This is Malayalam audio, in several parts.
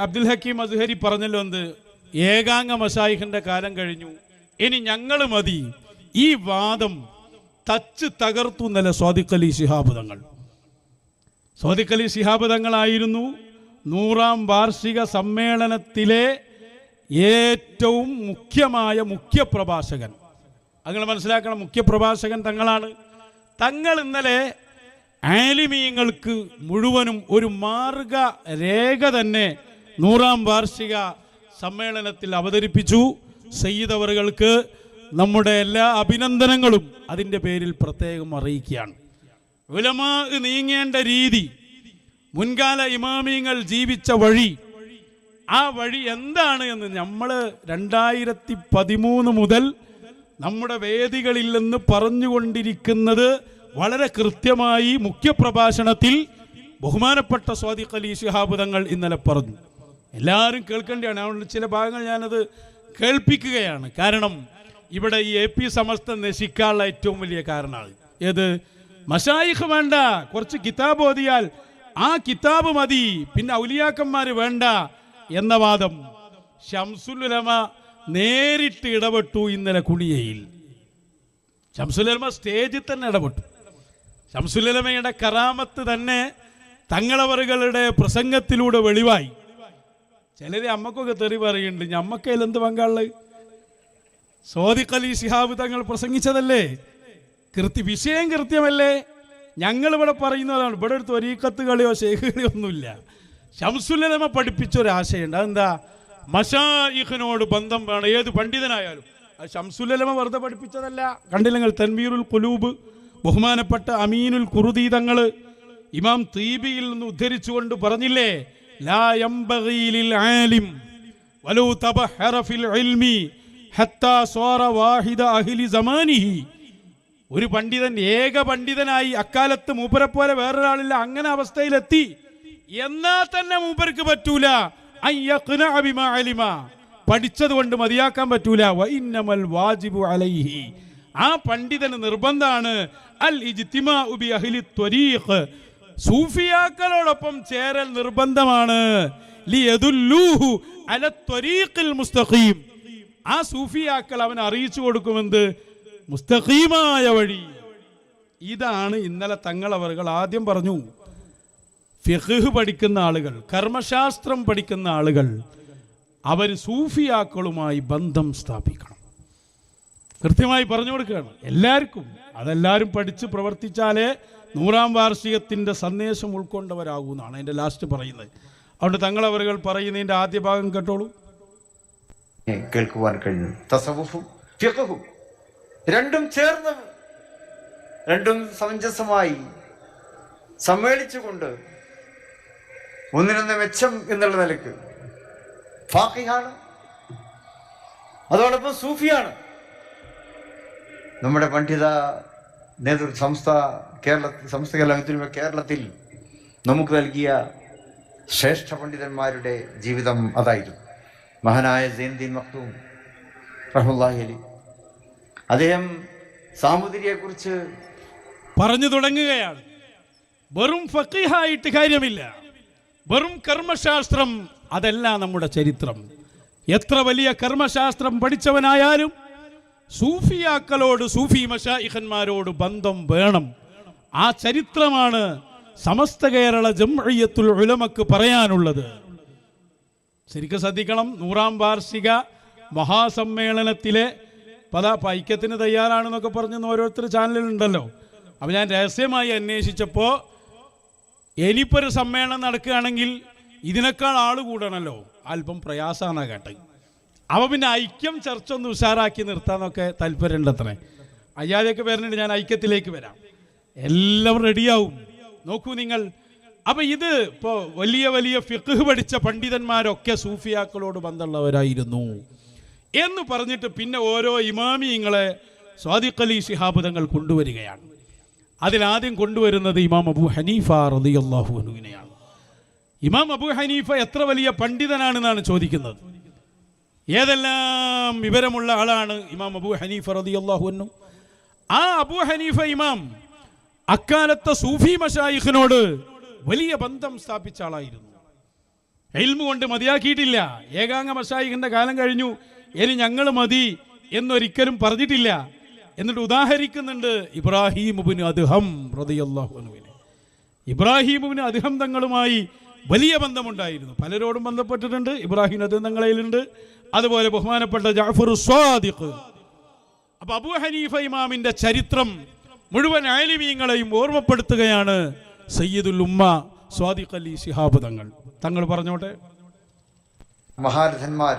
അബ്ദുൽ ഹക്കീം അസ്ഹരി പറഞ്ഞല്ലോ എന്ത്? ഏകാംഗ മഷായിഖിന്റെ കാലം കഴിഞ്ഞു. ഇനി ഞങ്ങൾ മതി. ഈ വാദം തച്ച് തകർത്തു എന്നല്ല സ്വാദിഖലി ശിഹാബുദങ്ങൾ ശിഹാബ് തങ്ങൾ. സ്വാദിഖ് അലി ശിഹാബ് തങ്ങളായിരുന്നു നൂറാം വാർഷിക സമ്മേളനത്തിലെ ഏറ്റവും മുഖ്യമായ മുഖ്യപ്രഭാഷകൻ. നിങ്ങൾ മനസ്സിലാക്കണം മുഖ്യപ്രഭാഷകൻ തങ്ങളാണ്. തങ്ങൾ ഇന്നലെ ആലിമീങ്ങൾക്ക് മുഴുവനും ഒരു മാർഗ രേഖ തന്നെ നൂറാം വാർഷിക സമ്മേളനത്തിൽ അവതരിപ്പിച്ചു. സയ്യിദ് അവറുകൾക്ക് നമ്മുടെ എല്ലാ അഭിനന്ദനങ്ങളും അതിന്റെ പേരിൽ പ്രത്യേകം അറിയിക്കുകയാണ്. ഉലമാ നീങ്ങേണ്ട രീതി മുൻകാല ഇമാമിങ്ങൾ ജീവിച്ച വഴി ആ വഴി എന്താണ് എന്ന് നമ്മൾ രണ്ടായിരത്തി പതിമൂന്ന് മുതൽ നമ്മുടെ വേദികളിൽ നിന്ന് പറഞ്ഞുകൊണ്ടിരിക്കുന്നത് വളരെ കൃത്യമായി മുഖ്യപ്രഭാഷണത്തിൽ ബഹുമാനപ്പെട്ട സ്വാദിഖ് അലി ശിഹാബ് തങ്ങൾ ഇന്നലെ പറഞ്ഞു. എല്ലാവരും കേൾക്കേണ്ടതാണ് അതുകൊണ്ട് ചില ഭാഗങ്ങൾ ഞാനത് കേൾപ്പിക്കുകയാണ്. കാരണം ഇവിടെ ഈ എ പി സമസ്ത നശിക്കാനുള്ള ഏറ്റവും വലിയ കാരണമാണ് ഏത്? മഷായിഖ് വേണ്ട. കുറച്ച് കിതാബ് ഓതിയാൽ ആ കിതാബ് മതി. പിന്നെ ഔലിയാക്കന്മാർ വേണ്ട എന്ന വാദം ഷംസുലുലമ നേരിട്ട് ഇടപെട്ടു ഇന്നലെ കുണിയയിൽ ഷംസുലമ സ്റ്റേജിൽ തന്നെ ഇടപെട്ടു. ഷംസുലമയുടെ കറാമത്ത് തന്നെ തങ്ങളവറുകളുടെ പ്രസംഗത്തിലൂടെ വെളിവായി. ചിലര് അമ്മക്കൊക്കെ തെറി പറയുന്നുണ്ട്. ഞമ്മക്കയിൽ എന്ത് പങ്കാൾ സോദിഖ് അലി തങ്ങൾ പ്രസംഗിച്ചതല്ലേ? കൃത്യ വിഷയം കൃത്യമല്ലേ? ഞങ്ങൾ ഇവിടെ പറയുന്നതാണ്. ഇവിടെ ഒരു ത്വരീക്കത്ത് കളിയോ ശേഖരിയോ ഒന്നുമില്ല. ശംസുല്ലമ പഠിപ്പിച്ചൊരാശയുണ്ട് അതെന്താ? മഷായിഖിനോട് ബന്ധം വേണം. ഏത് പണ്ഡിതനായാലും. അത് ശംസുല്ലമ വെറുതെ പഠിപ്പിച്ചതല്ല. കണ്ടില്ലെങ്കിൽ തൻവീറുൽ കുലൂബ് ബഹുമാനപ്പെട്ട അമീനുൽ കുറുദീ തങ്ങൾ ഇമാം തീബിയിൽ നിന്ന് ഉദ്ധരിച്ചുകൊണ്ട് പറഞ്ഞില്ലേ? للعالم ولو تبحر في العلم حتى زمانه ഒരു പണ്ഡിതൻ ഏക പണ്ഡിതനായി അക്കാലത്ത് മൂപ്പരെ പോലെ വേറൊരാളില്ല അങ്ങനെ അവസ്ഥയിലെത്തി. എന്നാ തന്നെ മൂപ്പർക്ക് പറ്റൂല. പഠിച്ചത് കൊണ്ട് മതിയാക്കാൻ പറ്റൂല. വഇന്നമൽ വാജിബു അലൈഹി. ആ പണ്ഡിതന് നിർബന്ധമാണ് അൽ ത്വരീഖ്. സൂഫിയാക്കളോടൊപ്പം ചേരൽ നിർബന്ധമാണ്. മുസ്തഖീം. ആ സൂഫിയാക്കൾ അവൻ അറിയിച്ചു കൊടുക്കുമെന്ത്? മുസ്തഖീമായ വഴി. ഇതാണ് ഇന്നലെ തങ്ങളവറുകൾ ആദ്യം പറഞ്ഞു. ഫിഖ് പഠിക്കുന്ന ആളുകൾ കർമ്മശാസ്ത്രം പഠിക്കുന്ന ആളുകൾ അവർ സൂഫിയാക്കളുമായി ബന്ധം സ്ഥാപിക്കണം. കൃത്യമായി പറഞ്ഞു കൊടുക്കുകയാണ്. എല്ലാവർക്കും അതെല്ലാവരും പഠിച്ച് പ്രവർത്തിച്ചാലേ നൂറാം വാർഷികത്തിന്റെ സന്ദേശം ഉൾക്കൊണ്ടവരാകൂ എന്നാണ് അതിന്റെ ലാസ്റ്റ് പറയുന്നത്. അതുകൊണ്ട് തങ്ങളവറുകൾ പറയുന്നതിന്റെ ആദ്യ ഭാഗം കേട്ടോളൂ. കേൾക്കുവാൻ കഴിഞ്ഞു തസവുഫും രണ്ടും ചേർന്ന് രണ്ടും സമഞ്ജസമായി സമ്മേളിച്ചുകൊണ്ട് ഒന്നിനൊന്ന് മെച്ചം എന്നുള്ള നിലയ്ക്ക് ഫാഖിഹാണ്. അതോടൊപ്പം സൂഫിയാണ്. നമ്മുടെ പണ്ഡിത നേതൃ സംസ്ഥ കേരള സംസ്ഥ കേരളത്തിൽ കേരളത്തിൽ നമുക്ക് നൽകിയ ശ്രേഷ്ഠ പണ്ഡിതന്മാരുടെ ജീവിതം അതായിരുന്നു. മഹാനായ ജയന്തീൻ മക്തൂം റഹ്മുല്ലാഹലി അലി അദ്ദേഹം സാമൂതിരിയെക്കുറിച്ച് പറഞ്ഞു തുടങ്ങുകയാണ്. വെറും ഫക്കീഹായിട്ട് കാര്യമില്ല. വെറും കർമ്മശാസ്ത്രം അതല്ല നമ്മുടെ ചരിത്രം. എത്ര വലിയ കർമ്മശാസ്ത്രം പഠിച്ചവനായാലും സൂഫിയാക്കളോട് സൂഫി മഷായിഖന്മാരോട് ബന്ധം വേണം. ആ ചരിത്രമാണ് സമസ്ത കേരള ജംഅയ്യത്തുൽ ഉലമക്ക് പറയാനുള്ളത്. ശരിക്കും ശ്രദ്ധിക്കണം നൂറാം വാർഷിക മഹാസമ്മേളനത്തിലെ പല ഐക്യത്തിന് തയ്യാറാണെന്നൊക്കെ പറഞ്ഞ് ഓരോരുത്തർ ചാനലിലുണ്ടല്ലോ. അപ്പോൾ ഞാൻ രഹസ്യമായി അന്വേഷിച്ചപ്പോൾ ഇനിയിപ്പോൾ ഒരു സമ്മേളനം നടക്കുകയാണെങ്കിൽ ഇതിനേക്കാൾ ആൾ കൂടണമല്ലോ അല്പം പ്രയാസമാണ് കേട്ടത്. അവ പിന്നെ ഐക്യം ചർച്ച ഒന്ന് ഉഷാറാക്കി നിർത്താന്നൊക്കെ താല്പര്യമുണ്ട് അത്രേ അയ്യാതെയൊക്കെ വരുന്നുണ്ട് ഞാൻ ഐക്യത്തിലേക്ക് വരാം. എല്ലാം റെഡിയാവും. നോക്കൂ നിങ്ങൾ. അപ്പൊ ഇത് ഇപ്പോൾ വലിയ വലിയ ഫിഖ് പഠിച്ച പണ്ഡിതന്മാരൊക്കെ സൂഫിയാക്കളോട് ബന്ധമുള്ളവരായിരുന്നു. എന്ന് പറഞ്ഞിട്ട് പിന്നെ ഓരോ ഇമാമിയങ്ങളെ സ്വാദിഖലി അലി കൊണ്ടുവരികയാണ്. അതിലാദ്യം കൊണ്ടുവരുന്നത് ഇമാം അബു ഹനീഫ റളിയല്ലാഹു അൻഹുവിനെയാണ്. ഇമാം അബു ഹനീഫ എത്ര വലിയ പണ്ഡിതനാണെന്നാണ് ചോദിക്കുന്നത്. ഏതെല്ലാം വിവരമുള്ള ആളാണ് ഇമാം അബു ഹനീഫ റളിയല്ലാഹു അൻഹു? ആ അബു ഹനീഫ ഇമാം അക്കാലത്തെ സൂഫി മഷായിഖിനോട് വലിയ ബന്ധം സ്ഥാപിച്ച ആളായിരുന്നു. എൽമു കൊണ്ട് മതിയാക്കിയിട്ടില്ല. ഏകാംഗ മഷായിഖിന്റെ കാലം കഴിഞ്ഞു. ഇനി ഞങ്ങൾ മതി എന്നൊരിക്കലും പറഞ്ഞിട്ടില്ല. എന്നിട്ട് ഉദാഹരിക്കുന്നുണ്ട് ഇബ്രാഹിമുബിന് അദ്ഹം റളിയല്ലാഹുവിനെ ഇബ്രാഹിമുബിന് അദ്ഹം തങ്ങളുമായി വലിയ ബന്ധമുണ്ടായിരുന്നു. പലരോടും ബന്ധപ്പെട്ടിട്ടുണ്ട്. ഇബ്രാഹിം അദ്ദേഹം തങ്ങളയിലുണ്ട് അതുപോലെ ബഹുമാനപ്പെട്ട ജാഫർ സ്വാദിഖ് അപ്പൊ അബു ഹനീഫ ഇമാമിന്റെ ചരിത്രം മുഴുവൻ ആലിമീങ്ങളെയും ഓർമ്മപ്പെടുത്തുകയാണ് സയ്യിദുൽ ഉമ്മ സ്വാദിഖ് അലി ശിഹാബ് തങ്ങൾ. തങ്ങൾ പറഞ്ഞോട്ടെ? മഹാരഥന്മാർ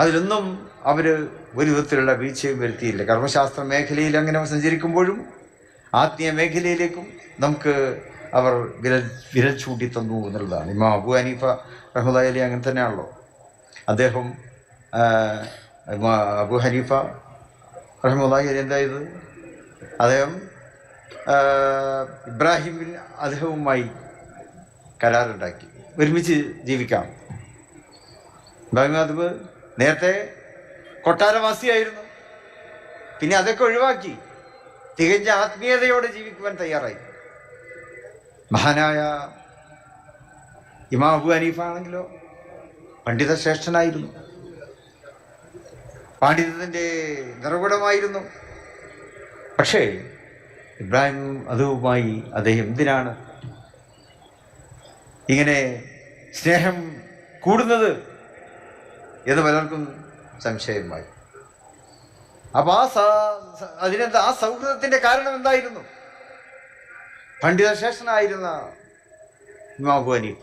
അതിലൊന്നും അവർ ഒരു വിധത്തിലുള്ള വീഴ്ചയും വരുത്തിയില്ല. കർമ്മശാസ്ത്ര മേഖലയിൽ അങ്ങനെ സഞ്ചരിക്കുമ്പോഴും ആത്മീയ മേഖലയിലേക്കും നമുക്ക് അവർ വിരൽ വിരൽ ചൂണ്ടി തന്നു എന്നുള്ളതാണ്. ഇമാം അബു ഹനീഫ റഹ്മദ് അലി അങ്ങനെ തന്നെയാണല്ലോ. അദ്ദേഹം അബു ഹനീഫ റഹ്മദ് അലി എന്തായത്? അദ്ദേഹം ഇബ്രാഹിമിൽ അദ്ദേഹവുമായി കരാറുണ്ടാക്കി. ഒരുമിച്ച് ജീവിക്കാം. ഇബ്രാഹിം അദബ് നേരത്തെ കൊട്ടാരവാസിയായിരുന്നു. പിന്നെ അതൊക്കെ ഒഴിവാക്കി. തികഞ്ഞ ആത്മീയതയോടെ ജീവിക്കുവാൻ തയ്യാറായി. മഹാനായ ഇമാം അബു ഹനീഫ ആണെങ്കിലോ പണ്ഡിത ശ്രേഷ്ഠനായിരുന്നു പാണ്ഡിതത്തിന്റെ നിറകുടമായിരുന്നു. പക്ഷേ ഇബ്രാഹിം അതുമായി അദ്ദേഹം എന്തിനാണ് ഇങ്ങനെ സ്നേഹം കൂടുന്നത് എന്ന് പലർക്കും സംശയമായി. അപ്പൊ ആ അതിനെന്താ ആ സൗഹൃദത്തിന്റെ കാരണം എന്തായിരുന്നു? പണ്ഡിതശേഷനായിരുന്ന ഇമാബു അബൂ ഹനീഫ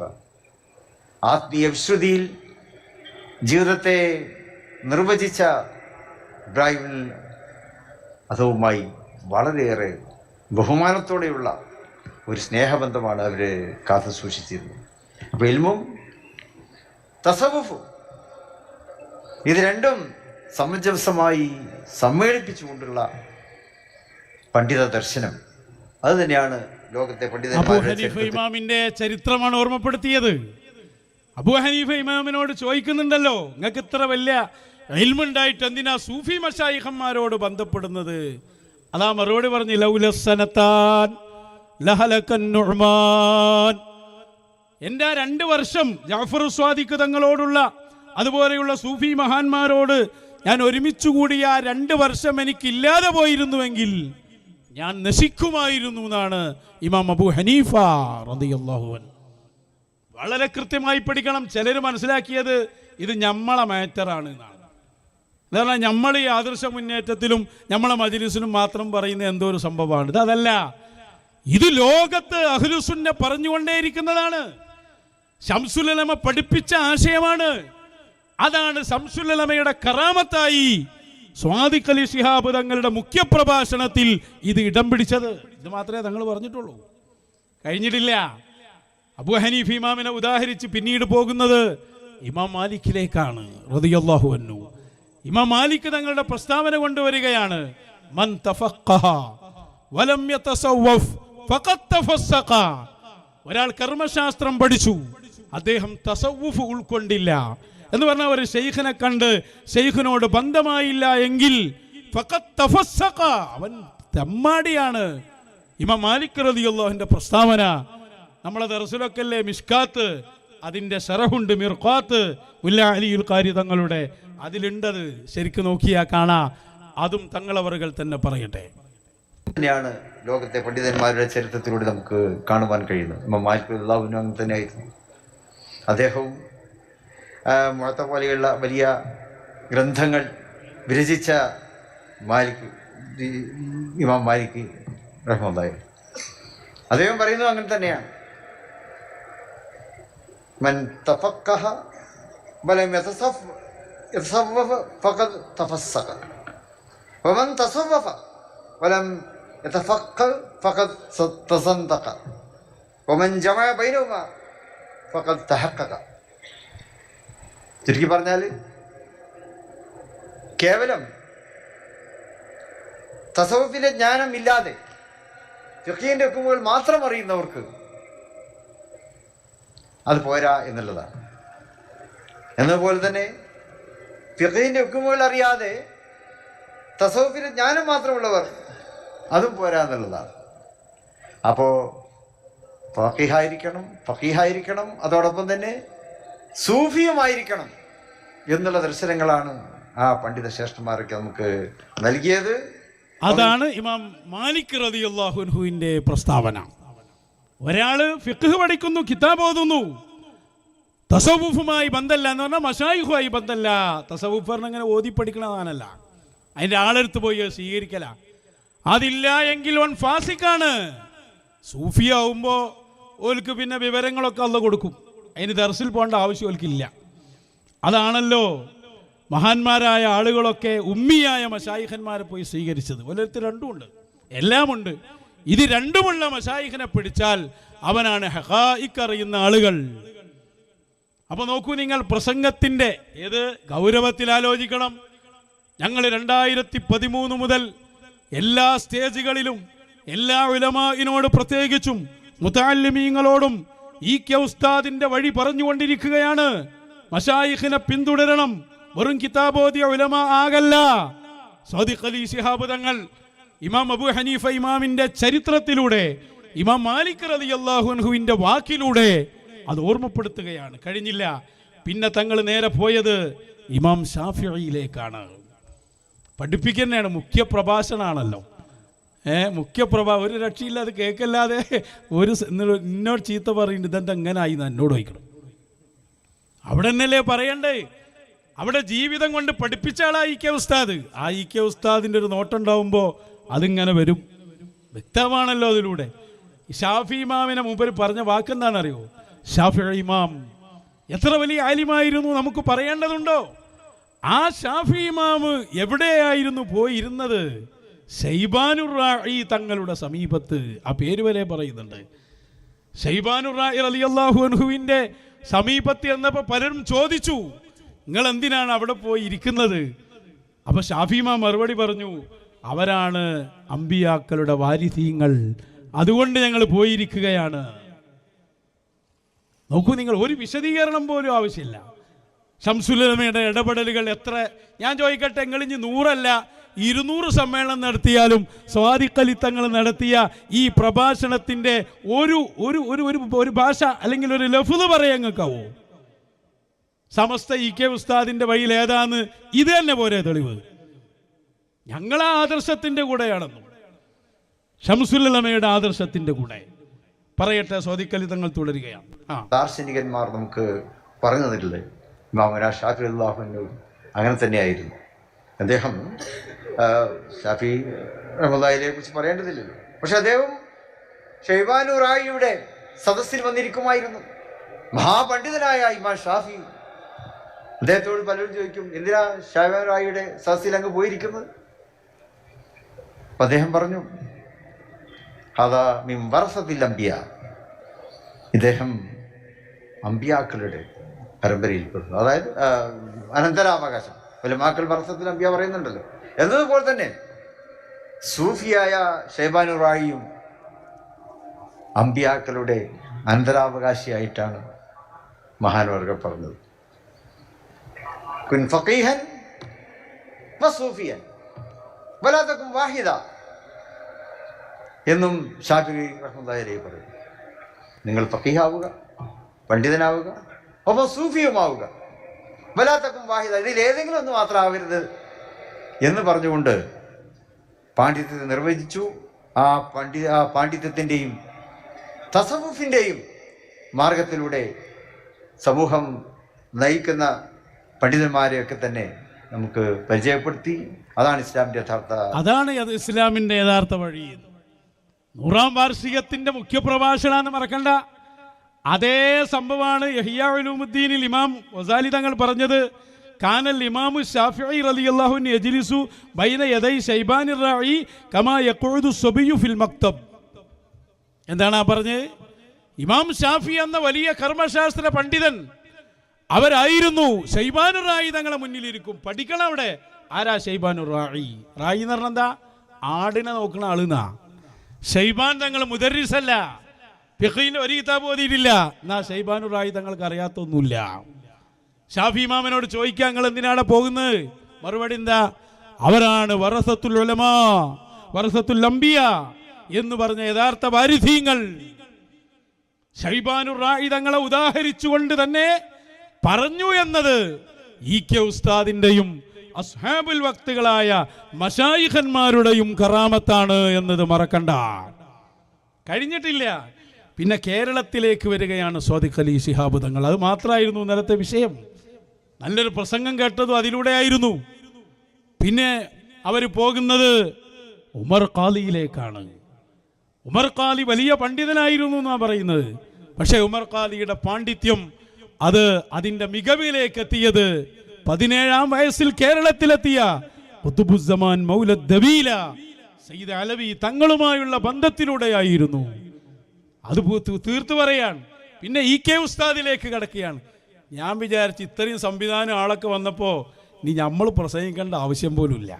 ആത്മീയ വിശ്രുതിയിൽ ജീവിതത്തെ നിർവചിച്ച ഇബ്രാഹിം അതുമായി വളരെയേറെ ബഹുമാനത്തോടെയുള്ള ഒരു സ്നേഹബന്ധമാണ് അവർ കാത്തു സൂക്ഷിച്ചിരുന്നത്. അപ്പോൾ ഇൽമും തസവുഫും ഇത് രണ്ടും സമഞ്ജസമായി സമ്മേളിപ്പിച്ചുകൊണ്ടുള്ള പണ്ഡിത ദർശനം. അത് തന്നെയാണ് ലോകത്തെ ഹനീഫ ഇമാമിന്റെ ചരിത്രമാണ് ഓർമ്മപ്പെടുത്തിയത്. അബൂ ഹനീഫ ഇമാമിനോട് ചോദിക്കുന്നുണ്ടല്ലോ നിങ്ങൾക്ക് ഇത്ര വലിയ ഇൽമുണ്ടായിട്ട് എന്തിനാ സൂഫി മഷായിഹന്മാരോട് ബന്ധപ്പെടുന്നത്? അതാ മറുപടി പറഞ്ഞു ലൗലസനത്താൻ എന്റെ ആ രണ്ട് വർഷം ജാഫർ സ്വാദിക്ക് തങ്ങളോടുള്ള അതുപോലെയുള്ള സൂഫി മഹാന്മാരോട് ഞാൻ ഒരുമിച്ച് കൂടിയ ആ രണ്ട് വർഷം എനിക്കില്ലാതെ പോയിരുന്നുവെങ്കിൽ ഞാൻ നശിക്കുമായിരുന്നു എന്നാണ് ഇമാം അബു ഹനീഫ റതിയല്ലാഹുവൻ വളരെ കൃത്യമായി പഠിക്കണം. ചിലർ മനസ്സിലാക്കിയത് ഇത് ഞമ്മളെ മാറ്ററാണ് എന്നാണ്. അതാണ് നമ്മൾ ഈ ആദർശ മുന്നേറ്റത്തിലും നമ്മളെ മജിലിസിലും മാത്രം പറയുന്ന എന്തോ ഒരു സംഭവമാണ്. ഇത് അതല്ല. ഇത് ലോകത്ത് അഹ്ലുസുന്ന പറഞ്ഞുകൊണ്ടേയിരിക്കുന്നതാണ്. ശംസുലമ പഠിപ്പിച്ച ആശയമാണ്. അതാണ് ശംസുലമയുടെ കറാമത്തായി സ്വാദിഖ് അലി ശിഹാബ് തങ്ങളുടെ മുഖ്യ പ്രഭാഷണത്തിൽ ഇത് ഇടം പിടിച്ചത്. ഇത് മാത്രമേ തങ്ങൾ പറഞ്ഞിട്ടുള്ളൂ. കഴിഞ്ഞിട്ടില്ല. അബു ഹനീഫ് ഇമാമിനെ ഉദാഹരിച്ച് പിന്നീട് പോകുന്നത് ഇമാം മാലിക്കിലേക്കാണ്. റളിയല്ലാഹു അൻഹു. ഇമാം മാലിക് തങ്ങളുടെ പ്രസ്താവന കൊണ്ടുവരികയാണ്. മൻ വലം ഒരാൾ കർമ്മശാസ്ത്രം പഠിച്ചു. അദ്ദേഹം തസവുഫ് ഉൾക്കൊണ്ടില്ല. എന്ന് പറഞ്ഞാൽ ഒരു ഷെയ്ഖിനെ കണ്ട് ഷെയ്ഖിനോട് ബന്ധമായില്ല എങ്കിൽ അവൻ തെമ്മാടിയാണ്. ഇമ മാലിക് റളിയല്ലാഹുവിന്റെ പ്രസ്താവന നമ്മളെ ദർസുലൊക്കല്ലേ മിഷ്കാത്ത് അതിന്റെ ഷറഹുണ്ട് മിർഖാത്ത് ഉല്ല അലിയുൽ കാരി തങ്ങളുടെ അതിലുണ്ടത് ശരിക്ക് നോക്കിയാൽ കാണാ. അതും തങ്ങളവറുകൾ തന്നെ പറയട്ടെ. തന്നെയാണ് ലോകത്തെ പണ്ഡിതന്മാരുടെ ചരിത്രത്തിലൂടെ നമുക്ക് കാണുവാൻ കഴിയുന്നത്. ഇപ്പം അള്ളാഹുവിനും അങ്ങനെ തന്നെയായിരുന്നു അദ്ദേഹവും മുഴത്ത പോലെയുള്ള വലിയ ഗ്രന്ഥങ്ങൾ വിരചിച്ച മാലിക് ഇമാം മാലിക് റഹ്മുല്ലായി അദ്ദേഹം പറയുന്നത് അങ്ങനെ തന്നെയാണ്. മൻ തഫക്കഹ ബലം യതസഫ് يتصوف فقد تفسق ومن تصوف ولم يتفقه فقد തസന്തഖ. ومن جمع بينهما فقد تحقق ചുരുക്കി പറഞ്ഞാൽ കേവലം തസവഫിലെ ജ്ഞാനം ഇല്ലാതെ ഫിഖീന്റെ ഹുക്കുമുകൾ മാത്രം അറിയുന്നവർക്ക് അത് പോരാ എന്നുള്ളതാണ്. എന്നതുപോലെ തന്നെ ഫിഖീന്റെ ഹുക്കുമുകൾ അറിയാതെ തസോഫിന് ജ്ഞാനം മാത്രമുള്ളവർ. അതും പോരാന്നുള്ളതാണ് അപ്പോൾ ഫക്കീഹായിരിക്കണം ഫക്കീഹായിരിക്കണം അതോടൊപ്പം തന്നെ സൂഫിയുമായിരിക്കണം എന്നുള്ള ദർശനങ്ങളാണ് ആ പണ്ഡിത ശ്രേഷ്ഠന്മാരൊക്കെ നമുക്ക് നൽകിയത്. അതാണ് ഇമാം മാലിക് റതി അള്ളാഹുൻഹുവിന്റെ പ്രസ്താവന. ഒരാൾ ഫിഖ് പഠിക്കുന്നു കിതാബ് ഓതുന്നു തസവുഫുമായി ബന്ധമല്ല എന്ന് പറഞ്ഞാൽ മഷായിഹുമായി ബന്ധമല്ല തസവുഫ് പറഞ്ഞ അങ്ങനെ ഓതി പഠിക്കണതാണല്ല അതിന്റെ ആളെടുത്ത് പോയി സ്വീകരിക്കല. അതില്ല എങ്കിൽ വൺ ഫാസിക്കാണ്. സൂഫിയാവുമ്പോൾ ഓൽക്ക് പിന്നെ വിവരങ്ങളൊക്കെ അല്ല കൊടുക്കും. അതിന് ദർസിൽ പോകേണ്ട ആവശ്യം ഓൽക്കില്ല. അതാണല്ലോ മഹാന്മാരായ ആളുകളൊക്കെ ഉമ്മിയായ മഷായിഖന്മാരെ പോയി സ്വീകരിച്ചത്. ഓരോരുത്തർ രണ്ടുമുണ്ട് എല്ലാമുണ്ട് ഇത് രണ്ടുമുള്ള മഷായിഖനെ പിടിച്ചാൽ അവനാണ് ഹഹായിക്കറിയുന്ന ആളുകൾ. അപ്പൊ നോക്കൂ നിങ്ങൾ പ്രസംഗത്തിന്റെ ഏത് ഗൗരവത്തിൽ ആലോചിക്കണം ഞങ്ങൾ രണ്ടായിരത്തി പതിമൂന്ന് മുതൽ എല്ലാ സ്റ്റേജുകളിലും എല്ലാ ഉലമാവിനോട് പ്രത്യേകിച്ചും മുതാലിമീങ്ങളോടും ഈ കെ ഉസ്താദിന്റെ വഴി പറഞ്ഞുകൊണ്ടിരിക്കുകയാണ്. മഷായിഖിനെ പിന്തുടരണം. വെറും കിതാബോധിയ ഉലമ ആകല്ല. സൗദിഖ് അലി ഇമാം അബു ഹനീഫ ഇമാമിന്റെ ചരിത്രത്തിലൂടെ ഇമാം മാലിക് അലി അള്ളാഹുഹുവിന്റെ വാക്കിലൂടെ അത് ഓർമ്മപ്പെടുത്തുകയാണ്. കഴിഞ്ഞില്ല. പിന്നെ തങ്ങൾ നേരെ പോയത് ഇമാം ഷാഫിയിലേക്കാണ്. പഠിപ്പിക്കുന്നതാണ് മുഖ്യ പ്രഭാഷണമാണല്ലോ. മുഖ്യ പ്രഭാ ഒരു രക്ഷയില്ല അത് കേൾക്കല്ലാതെ ഒരു എന്നോട് ചീത്ത പറയുന്നുണ്ട് ഇതെന്താ എങ്ങനെ ആയി എന്ന് എന്നോട് ചോദിക്കണം. അവിടെ തന്നെയല്ലേ പറയണ്ടേ? അവിടെ ജീവിതം കൊണ്ട് പഠിപ്പിച്ച ആളാ ഇ കെ ഉസ്താദ്. ആ ഇ കെ ഉസ്താദിന്റെ ഒരു നോട്ടം ഉണ്ടാവുമ്പോൾ അതിങ്ങനെ വരും. വ്യക്തമാണല്ലോ അതിലൂടെ. ഷാഫി ഇമാമിനെ മുമ്പിൽ പറഞ്ഞ വാക്കെന്താണെന്നറിയോ? ഷാഫി ഇമാം എത്ര വലിയ ആലിമായിരുന്നു നമുക്ക് പറയേണ്ടതുണ്ടോ? ആ ഷാഫി ഇമാമ് എവിടെയായിരുന്നു പോയിരുന്നത്? തങ്ങളുടെ സമീപത്ത് ആ പേര് വരെ പറയുന്നുണ്ട്. ഷൈബാനുർ റായി അലി അള്ളാഹു അൻഹുവിന്റെ സമീപത്ത് എന്നപ്പോൾ പലരും ചോദിച്ചു നിങ്ങൾ എന്തിനാണ് അവിടെ പോയി ഇരിക്കുന്നത്? അപ്പൊ ഷാഫിമ മറുപടി പറഞ്ഞു അവരാണ് അമ്പിയാക്കളുടെ വാരിധീങ്ങൾ അതുകൊണ്ട് ഞങ്ങൾ പോയിരിക്കുകയാണ്. നോക്കൂ നിങ്ങൾ ഒരു വിശദീകരണം പോലും ആവശ്യമില്ല. ഷംസുലമയുടെ ഇടപെടലുകൾ എത്ര? ഞാൻ ചോദിക്കട്ടെ എങ്ങളിഞ്ഞ് നൂറല്ല ഇരുന്നൂറ് സമ്മേളനം നടത്തിയാലും സ്വാതിക്കലിത്തങ്ങൾ നടത്തിയ ഈ പ്രഭാഷണത്തിന്റെ ഒരു ഒരു ഒരു ഒരു ഭാഷ അല്ലെങ്കിൽ ഒരു ലഫുത് പറയാൻ നിങ്ങൾക്കാവോ സമസ്ത ഇ കെ ഉസ്താദിന്റെ വഴിയിൽ ഏതാന്ന്? ഇത് തന്നെ പോരെ തെളിവ്. ഞങ്ങളാ ആദർശത്തിന്റെ കൂടെയാണെന്നും ഷംസുലമയുടെ ആദർശത്തിന്റെ കൂടെ. പറയട്ടെ സ്വാതിക്കലിത്തങ്ങൾ തുടരുകയാണ്. ദാർശനികന്മാർ നമുക്ക് പറഞ്ഞു തന്നിട്ടില്ലേ അങ്ങനെ തന്നെയായിരുന്നു. അദ്ദേഹം ഷാഫി റഹ്മദായിലെ കുറിച്ച് പറയേണ്ടതില്ലല്ലോ. പക്ഷെ അദ്ദേഹം ഷെയ്ബാനു റായിയുടെ സദസ്സിൽ വന്നിരിക്കുമായിരുന്നു. മഹാപണ്ഡിതനായ ഇമാം ഷാഫി അദ്ദേഹത്തോട് പലരും ചോദിക്കും എന്തിനാ ഷാബാൻ റായിയുടെ സദസ്സിൽ അങ്ങ് പോയിരിക്കുന്നത്? അദ്ദേഹം പറഞ്ഞു അതാ മിം വറസത്തിൽ അമ്പിയ ഇദ്ദേഹം അമ്പിയാക്കളുടെ പരമ്പരയിൽപ്പെടുന്നു. അതായത് അനന്തരാവകാശം. ഒലമാക്കൾ വറസത്തിൽ അമ്പിയ പറയുന്നുണ്ടല്ലോ. എന്നതുപോലെ തന്നെ സൂഫിയായ ഷെയ്ബാനുറായിയും അമ്പിയാക്കളുടെ അനന്തരാവകാശിയായിട്ടാണ് മഹാനവർഗ പറഞ്ഞത്. കുൻ ഫഖീഹൻ വസൂഫിയൻ വലാതക്കും വാഹിദ. എന്നും ഷാഫി റഹ്മുല്ലാഹി പറയും നിങ്ങൾ ഫക്കീഹാവുക പണ്ഡിതനാവുക ഒപ്പം സൂഫിയുമാവുക. വലാത്തക്കും വാഹിദ ഇതിൽ ഏതെങ്കിലും ഒന്ന് മാത്രം ആവരുത് എന്ന് പറഞ്ഞുകൊണ്ട് പാണ്ഡിത്യത്തെ നിർവചിച്ചു. ആ പണ്ഡി ആ പാണ്ഡിത്യത്തിന്റെയും തസവുഫിന്റെയും മാർഗത്തിലൂടെ സമൂഹം നയിക്കുന്ന പണ്ഡിതന്മാരെയൊക്കെ തന്നെ നമുക്ക് പരിചയപ്പെടുത്തി. അതാണ് ഇസ്ലാമിന്റെ യഥാർത്ഥ അതാണ് ഇസ്ലാമിന്റെ യഥാർത്ഥ വഴി നൂറാം വാർഷികത്തിന്റെ മുഖ്യ പ്രഭാഷണാന്ന് മറക്കണ്ട. അതേ സംഭവമാണ് യഹിയ ഉലൂമുദ്ദീനിൽ ഇമാം വസാലി തങ്ങൾ പറഞ്ഞത്. കാനൽ ഇമാമു ഷാഫി അലി അള്ളാഹു യജിലിസു ബൈന യദൈ ഷൈബാനി റായി കമാ യഖുദു സബിയു ഫിൽ മക്തബ്. എന്താണ് ആ പറഞ്ഞത്? ഇമാം ഷാഫി എന്ന വലിയ കർമ്മശാസ്ത്ര പണ്ഡിതൻ അവരായിരുന്നു ഷൈബാനു റായി തങ്ങളെ മുന്നിലിരിക്കും. പഠിക്കണം അവിടെ? ആരാ ഷൈബാനു റായി? റായി എന്ന് പറഞ്ഞാൽ എന്താ? ആടിനെ നോക്കുന്ന ആളുന്നാ ഷൈബാൻ തങ്ങൾ മുദരിസല്ല. ഫിഖയിൽ ഒരു കിതാബ് ഓതിയിട്ടില്ല. എന്നാ ഷെയ്ബാനുറായി റായി തങ്ങൾക്ക് അറിയാത്തൊന്നുമില്ല. ഷാഫി ഇമാമിനോട് ചോദിക്കാൻ നിങ്ങൾ എന്തിനാണ് പോകുന്നത്? മറുപടി എന്താ അവരാണ് വറസത്തുൽ ഉലമാ വറസത്തുൽ അംബിയ എന്ന് പറഞ്ഞ യഥാർത്ഥ വാരിധീങ്ങൾ ഷൈബാനുറായി തങ്ങളെ ഉദാഹരിച്ചുകൊണ്ട് തന്നെ പറഞ്ഞു എന്നത് ഇ കെ ഉസ്താദിന്റെയും അസ്ഹാബുൽ വക്തുകളായ മഷായിഖന്മാരുടെയും കറാമത്താണ് എന്നത് മറക്കണ്ട. കഴിഞ്ഞിട്ടില്ല. പിന്നെ കേരളത്തിലേക്ക് വരികയാണ് സ്വാദിഖ് അലി തങ്ങൾ. അത് മാത്രമായിരുന്നു ഇന്നലത്തെ വിഷയം. നല്ലൊരു പ്രസംഗം കേട്ടതും അതിലൂടെ ആയിരുന്നു. പിന്നെ അവർ പോകുന്നത് ഉമർ ഖാലിയിലേക്കാണ്. ഉമർ ഖാലി വലിയ പണ്ഡിതനായിരുന്നു എന്നാണ് പറയുന്നത്. പക്ഷേ ഉമർ ഖാലിയുടെ പാണ്ഡിത്യം അത് അതിന്റെ മികവിലേക്ക് എത്തിയത് പതിനേഴാം വയസ്സിൽ കേരളത്തിലെത്തിയ മൗലദ് ദബീല സയ്യിദ് അലവി തങ്ങളുമായുള്ള ബന്ധത്തിലൂടെയായിരുന്നു. അത് തീർത്തു പറയാൻ പിന്നെ ഇ കെ ഉസ്താദിലേക്ക് കടക്കുകയാണ്. ഞാൻ വിചാരിച്ച് ഇത്രയും സംവിധാനം ആളൊക്കെ വന്നപ്പോൾ ഇനി നമ്മൾ പ്രസംഗിക്കേണ്ട ആവശ്യം പോലുമില്ല.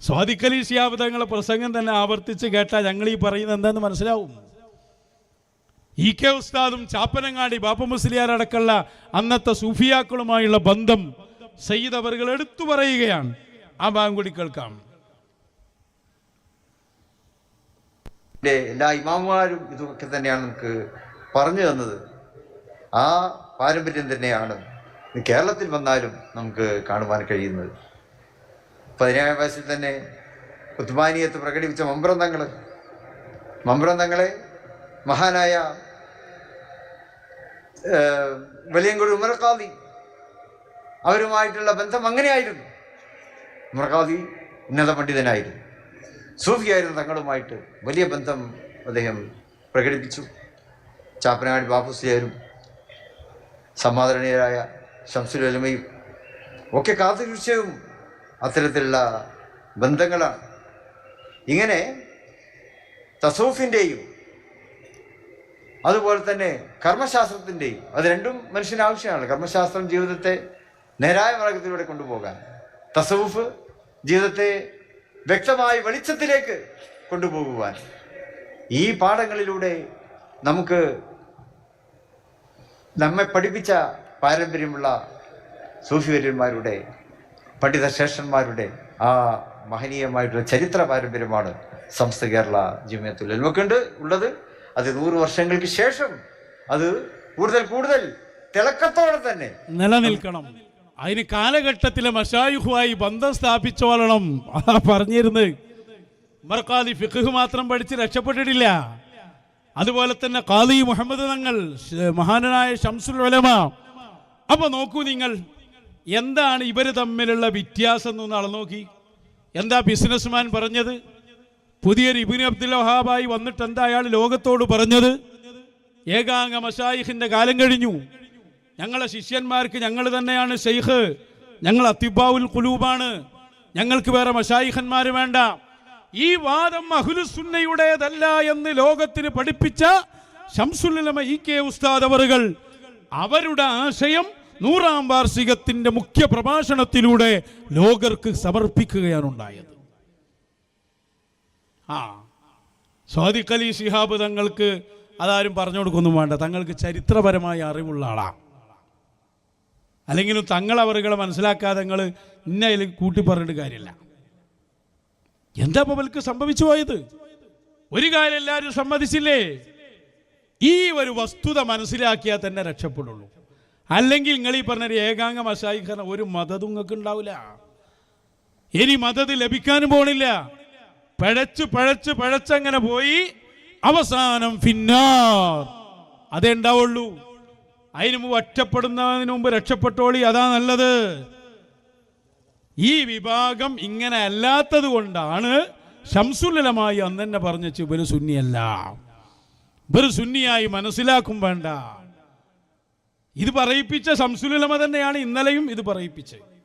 സ്വാദിക്കലി ഷിയാബ് തങ്ങളെ പ്രസംഗം തന്നെ ആവർത്തിച്ച് കേട്ടാൽ ഞങ്ങൾ ഈ പറയുന്നത് എന്താണെന്ന് മനസ്സിലാവും? ഇ കെ ഉസ്താദും ചാപ്പനങ്ങാടി ബാപ്പ മുസ്ലിയാർ അടക്കമുള്ള അന്നത്തെ സൂഫിയാക്കളുമായുള്ള ബന്ധം സയ്യിദ് അവറുകൾ എടുത്തു പറയുകയാണ്. ആ ഭാഗം കൂടി കേൾക്കാം. എല്ലാ ഇമാമുമാരും ഇതൊക്കെ തന്നെയാണ് നമുക്ക് പറഞ്ഞു തന്നത്. ആ പാരമ്പര്യം തന്നെയാണ് കേരളത്തിൽ വന്നാലും നമുക്ക് കാണുവാൻ കഴിയുന്നത്. പതിനേഴാം വയസ്സിൽ തന്നെ ഉത്മാനീയത്ത് പ്രകടിപ്പിച്ച മമ്പ്രന്തങ്ങൾ മമ്പ്രന്തങ്ങളെ മഹാനായ ഏഹ്, വെളിയങ്കോട് ഉമർഖാദി അവരുമായിട്ടുള്ള ബന്ധം അങ്ങനെയായിരുന്നു. ഉമർഖാദി ഉന്നത പണ്ഡിതനായിരുന്നു. സൂഫിയായിരുന്നു തങ്ങളുമായിട്ട് വലിയ ബന്ധം അദ്ദേഹം പ്രകടിപ്പിച്ചു. ചാപ്പനാടി ബാപ്പുസിയാരും സമാദരണീയരായ ഷംസുൽ അലമയും ഒക്കെ കാത്തുവീഴ്ചയും അത്തരത്തിലുള്ള ബന്ധങ്ങളാണ്. ഇങ്ങനെ തസൂഫിന്റെയും അതുപോലെ തന്നെ കർമ്മശാസ്ത്രത്തിന്റെയും അത് രണ്ടും മനുഷ്യന് ആവശ്യമാണ്. കർമ്മശാസ്ത്രം ജീവിതത്തെ നേരായ മാർഗത്തിലൂടെ കൊണ്ടുപോകാൻ. തസവുഫ് ജീവിതത്തെ വ്യക്തമായി വെളിച്ചത്തിലേക്ക് കൊണ്ടുപോകുവാൻ. ഈ പാഠങ്ങളിലൂടെ നമുക്ക് നമ്മെ പഠിപ്പിച്ച പാരമ്പര്യമുള്ള സൂഫിവര്യന്മാരുടെ പണ്ഡിതശേഷന്മാരുടെ ആ മഹനീയമായിട്ടുള്ള ചരിത്ര പാരമ്പര്യമാണ് സംസ്ഥ കേരള ജിമ്മത്തുൽ നമുക്കുണ്ട് ഉള്ളത് അത് നൂറ് വർഷങ്ങൾക്ക് ശേഷം അത് കൂടുതൽ കൂടുതൽ തിളക്കത്തോടെ തന്നെ നിലനിൽക്കണം. അതിന് കാലഘട്ടത്തിലെ മഷായുഹുമായി ബന്ധം സ്ഥാപിച്ചോളണം. ആ പറഞ്ഞിരുന്നത്. മർക്കാദി ഫിഖ് മാത്രം പഠിച്ച് രക്ഷപ്പെട്ടിട്ടില്ല. അതുപോലെ തന്നെ കാലി മുഹമ്മദ് തങ്ങൾ മഹാനായ ഷംസുൽ ഉലമ. അപ്പൊ നോക്കൂ നിങ്ങൾ എന്താണ് ഇവർ തമ്മിലുള്ള വ്യത്യാസം എന്ന് അളന്നു നോക്കി. എന്താ ബിസിനസ്മാൻ പറഞ്ഞത്? പുതിയൊരു ഇബിൻ അബ്ദുൽ വഹാബായി വന്നിട്ട് എന്താ അയാൾ ലോകത്തോട് പറഞ്ഞത്? ഏകാംഗ മഷായിഖിന്റെ കാലം കഴിഞ്ഞു. ഞങ്ങളെ ശിഷ്യന്മാർക്ക് ഞങ്ങൾ തന്നെയാണ് ഷെയ്ഖ് ഞങ്ങൾ അത്തിബാവുൽ കുലൂബാണ് ഞങ്ങൾക്ക് വേറെ മഷായിഖന്മാർ വേണ്ട. ഈ വാദം അഹുലുസുന്നയുടേതല്ല എന്ന് ലോകത്തിന് പഠിപ്പിച്ച ഷംസുല്ലമ ഇ കെ ഉസ്താദ് അവറുകൾ അവരുടെ ആശയം നൂറാം വാർഷികത്തിന്റെ മുഖ്യ പ്രഭാഷണത്തിലൂടെ ലോകർക്ക് സമർപ്പിക്കുകയാണ് ഉണ്ടായത്. ആ. സ്വാദിഖ് അലി ശിഹാബ് തങ്ങൾക്ക് അതാരും പറഞ്ഞു കൊടുക്കൊന്നും വേണ്ട. തങ്ങൾക്ക് ചരിത്രപരമായ അറിവുള്ള ആളാണ് അല്ലെങ്കിലും തങ്ങൾ അവരുകളെ മനസ്സിലാക്കാതെ നിങ്ങൾ ഇന്ന അതിൽ കൂട്ടി പറഞ്ഞിട്ട് കാര്യമില്ല. എന്താ ഇപ്പൊ സംഭവിച്ചു പോയത്? ഒരു കാര്യം എല്ലാവരും സമ്മതിച്ചില്ലേ? ഈ ഒരു വസ്തുത മനസ്സിലാക്കിയാൽ തന്നെ രക്ഷപ്പെടുള്ളൂ. അല്ലെങ്കിൽ നിങ്ങൾ ഈ പറഞ്ഞ ഏകാംഗ മസായിഖന ഒരു മതതും നിങ്ങൾക്ക് ഉണ്ടാവില്ല. ഇനി മതത് ലഭിക്കാനും പോണില്ല. പഴച്ച് പഴച്ച് പഴച്ചങ്ങനെ പോയി അവസാനം ഫിന്നാർ. അതേ ഉണ്ടാവുള്ളൂ. അതിനു മുമ്പ് ഒറ്റപ്പെടുന്നതിന് മുമ്പ് രക്ഷപ്പെട്ടോളി അതാ നല്ലത്. ഈ വിഭാഗം ഇങ്ങനെ അല്ലാത്തത് കൊണ്ടാണ് ശംസുല്ലമായി അന്ന് തന്നെ പറഞ്ഞു ഇവർ സുന്നിയല്ല. ഇവർ സുന്നിയായി മനസ്സിലാക്കും വേണ്ട. ഇത് പറയിപ്പിച്ച ശംസുലമ തന്നെയാണ് ഇന്നലെയും ഇത് പറയിപ്പിച്ചത്.